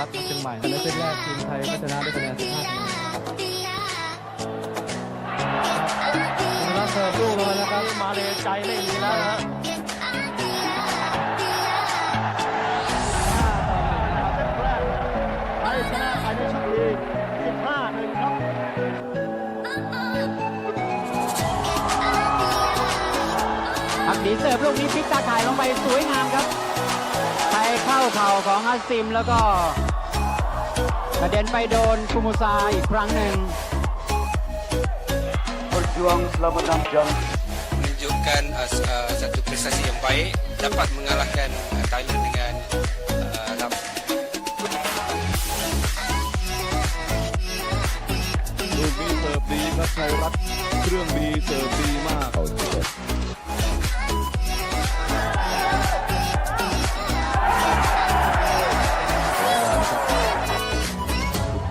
รัฐเชียงใหม่ในเซตแรกทีมไทยก็ชนะด้วยคะแนน15คะแนนคุณรัฐเสิร์ฟลูกเลงมาแล้วครับมาเลยใจไม่มีแล้วนะฮะไทยในชุดลีก15เลยครับอักดีเสิร์ฟลูกนี้พลิกตาข่ายลงไปสวยงามครับาเข่าของอาซิมแล้วก็กระเด็นไปโดนคุมูซาอีกครั้งหนึ่ง Berjuang selama 6 jam menunjukkan uh, s- uh, satu prestasi yang baik dapat mengalahkan uh, Thailand dengan uh, ram- ลูกนี้เสิร์ฟดีครับชัยรัตน์เครื่องดีเสิร์ฟดีมาก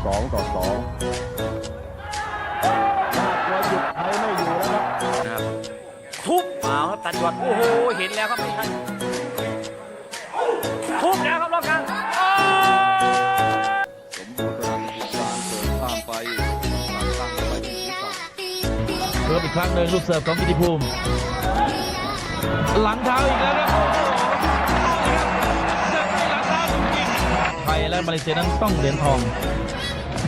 สองต่อสองน่ากลัวหยุดไทยไม่อยู่แล้วครับทุบเอาครับตัดจวดโอ้โหเห็นแล้วครับไม่ทันทุบแล้วครับรอบกลางอ้าวสมบูรณ์กำลังติดกลางเสิร์ฟข้ามไปหลังตั้งไปที่ศีรษะเพิ่มอีกครั้งหนึ่งลูกเสิร์ฟของกิติภูมิ หลังเท้าอีกแล้วครับโอ้โหเสิร์ฟด้วยหลังเท้าจริงๆไทยและมาเลเซียนั้นต้องเหรียญทอง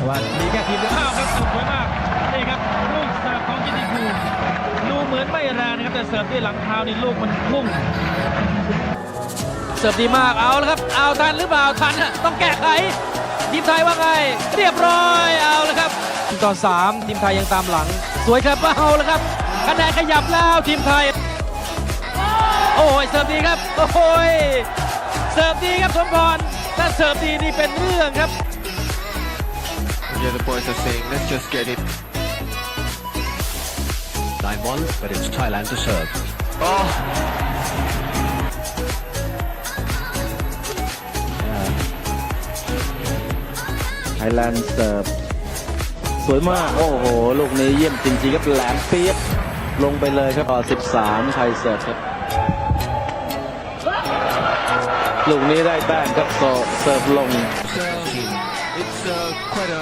แต่ว่ามีแค่ทีมเดียวอ้าวครับสุดสวยมากนี่ครับลูกเสิร์ฟของกิติภูมิดูเหมือนไม่แรงนะครับแต่เสิร์ฟด้วยหลังเท้านี่ลูกมันพุ่งเสิร์ฟดีมากเอาแล้วครับ เอาทันหรือเปล่าทันอะต้องแก้ไขทีมไทยว่าไง เรียบร้อยเอาแล้วครับต่อสามทีมไทยยังตามหลัง สวยครับเอาแล้วครับคะแนนขยับแล้วทีมไทย โอ้ยเสิร์ฟดีครับโอ้ยเสิร์ฟดีครับสมพรถ้าเสิร์ฟดีนี่เป็นเรื่องครับ Yeah, the boys are saying, let's just get it. 9-1, but it's Thailand to serve. Oh, ไทยแลนด์เสิร์ฟสวยมาก โอ้โห ลูกนี้เยี่ยมจริงๆครับแหลมเปียกลงไปเลยครับต่อ13 ไทยเสิร์ฟครับ ลูกนี้ได้แต้มครับโซเสิร์ฟลง it's uh, quite a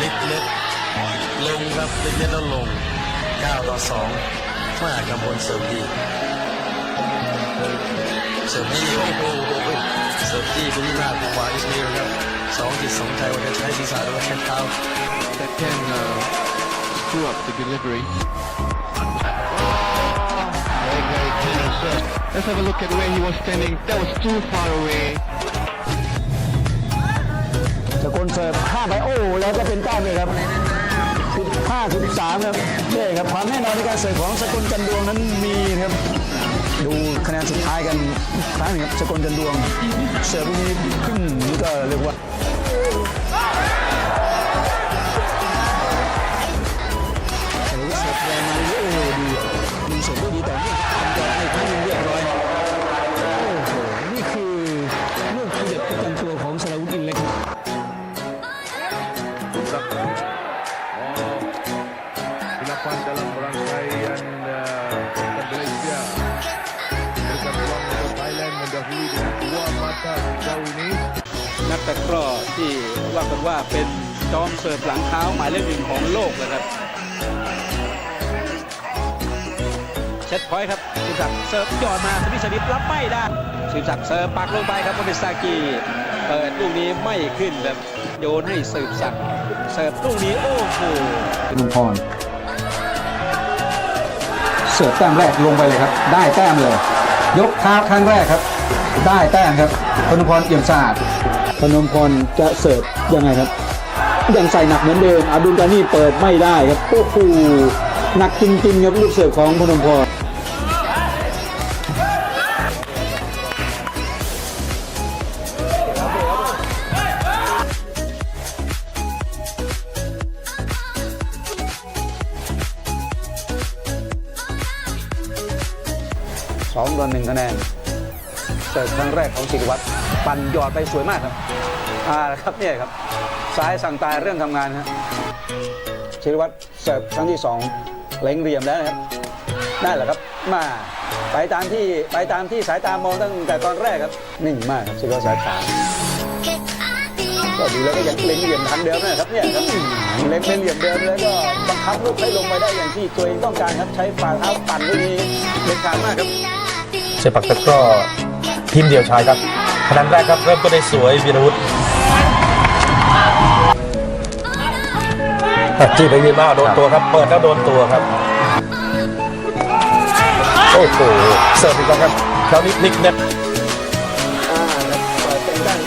ลิกเล็กลงครับลิกเล็กแล้วลง 9 ต่อ2มากำพลเสิร์ฟดีเสิร์ฟดีโอ้โหเสิร์ฟดีคุณมากกว่าอิสมาอิลครับสองจิตสองใจว่าจะใช้ศีรษะหรือว่าใช้เท้า that can uh, screw up the delivery. Let's have a look at where he was standing. That was too far away. สกลเสิร์ฟข้าไปโอ้แล้วก็เป็นแต้มเลยครับ15 13ครับนี่ครับความแน่นอนในการเสิร์ฟของสกลจันดวงนั้นมีครับ ดูคะแนนสุดท้ายกันอีกครั้งหนึงครับสกลจันดวงเสิร์ฟลูกนี้ขึ้นนี่ก็เรียกว่า นักตะกร้อที่ว่ากันว่าเป็นจอมเสิร์ฟหลังเท้าหมายเลขหนึ่งของโลกเลยครับเช็ดพอยต์ครับสุศักดิ์เสิร์ฟยอดมาสมิชนิดรับไม่ได้สุศักดิ์เสิร์ฟปักลงไปครับโมเดซากิเปิดลูกนี้ไม่ขึ้นแบบโยนให้สืบศักดิ์เสิร์ฟลูกนี้โอ้โหลุงพรเสิร์ฟแต้มแรกลงไปเลยครับ ได้แต้มเลย ยกเท้าครั้งแรกครับ ได้แต้มครับ พนมพรเอี่ยมสะอาดพนมพรจะเสิร์ฟยังไงครับ ยังใส่หนักเหมือนเดิมอาดุลกานี่เปิดไม่ได้ครับโอ้โหหนักจริงๆครับลูกเสิร์ฟของพนมพรสองต่อหนึ่งคะแนน สิร์ฟครั้งแรกของศิริวัตรปั่นหยอดไปสวยมากครับอ่าครับเนี่ยครับซ้ายสั่งตายเรื่องทำงานครับศิริวัตรเสิร์ฟครั้งที่สองเล็งเหลี่ยมแล้วนะครับได้แหละครับมาไปตามที่ไปตามที่สายตามองตั้งแต่ตอนแรกครับนิ่งมากครับสุดยอดสายตาก็ดูแล้วก็ยังเล็งเหลี่ยมทางเดิมนะครับเนี่ยครับเล็งเป็นเหลี่ยมเดิมแล้วก็บังคับลูกให้ลงไปได้อย่างที่ตัวเองต้องการครับใช้ฝ่าเท้าปั่นลูกนี้เด็ดขาดมากครับเซปักตะกร้อ ทีมเดียวชายครับคะแนนแรกครับเริ่มก็ได้สวยวีรวุฒิจีบไปวีมาโดนตัวครับ เปิดแล้วโดนตัวครับ โอ้โห เสิร์ฟอีกแล้วครับคราวนี้พลิกเน็ตอ่าครับเปิดเป็นด้าน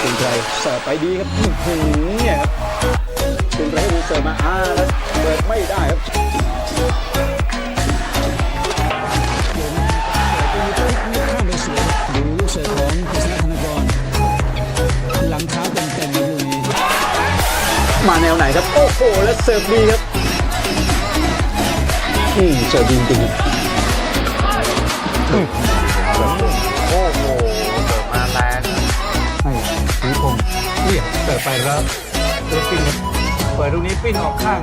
คุณไรเสิร์ฟไปดีครับหืเนี่ยครับคุณไกรให้เสิร์ฟมาอ่าแล้วเปิดไม่ได้ครับ มาแนวไหนครับ โอ้โห และเสิร์ฟดีครับ อืมเสิร์ฟดีจริงๆให้ถือพงเรียกเปิดไปแล้วเปิดปิ้นครับเปิดลูกนี้ปิ้นออกข้าง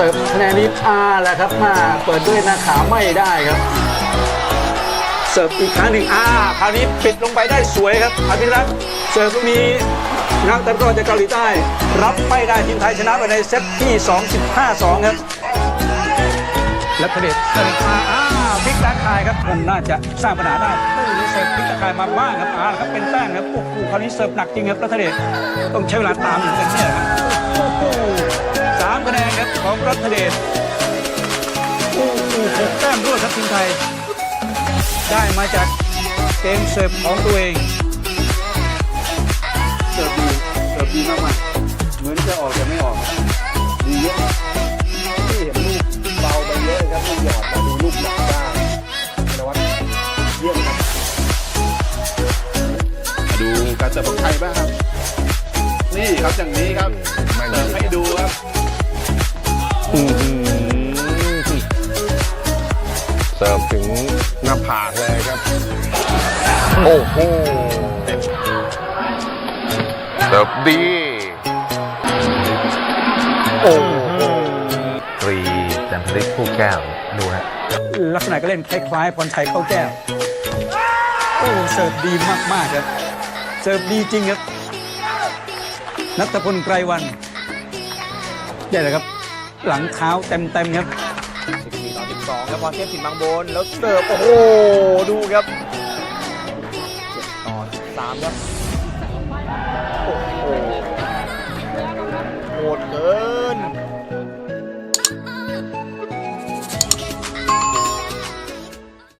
เสิร์ฟคะแนนนี้อาแหละครับมาเปิดด้วยหน้าขาไม่ได้ครับ เสิร์ฟอีกครั้งหนึ่งอาคราวนี้ปิดลงไปได้สวยครับอภิรักษ์เสิร์ฟลูกนี้นักตะกร้อจากเกาหลีใต้ รับไม่ได้ทีมไทยชนะไปในเซตที่ 252 ครับและประเด็จเสิร์ฟมาอ้าวพลิกตาข่ายครับมันน่าจะสร้างปัญหาได้โอ้โหเสิร์ฟพลิกตาข่ายมาบ้างครับอาครับเป็นแต้มครับโอ้โหคราวนี้เสิร์ฟหนักจริงครับรัตเดชต้องใช้เวลาตามอยู่กันเนี่ยครับ ของรัตเดชโอ้โหหกแต้มรวดครับทีมไทย ได้มาจากเกมเสิร์ฟของตัวเอง เสิร์ฟดีเสิร์ฟดีมากๆเหมือนจะออกแต่ไม่ออก ดีเยอะที่เห็นลูกเบาไปเยอะครับลูกหยอดมาดูลูกหนักได้นวัดเยี่ยมครับดูการเสิร์ฟของไทยบ้างครับ นี่ครับอย่างนี้ครับเสิร์ฟให้ดูครับ เสิร์ฟถึงหน้าผากเลยครับ โอ้โหเสิร์ฟดี โอ้โหตรีจันทริกผู้แก้ว ดูฮะลักษณะก็เล่นคล้ายๆพรชัยเข้าแก้ว โอ้เสิร์ฟดีมากๆครับ เสิร์ฟดีจริงครับ นัทพลไกรวัน ได้เลยครับ หลังเท้าเต็มเต็มครับสิบสี่ต่อสิบสองแล้วพอเทพสินบางบนแล้วเติร์ฟโอ้โหดูครับ7ต่อสามครับโอ้โหโหดเกิน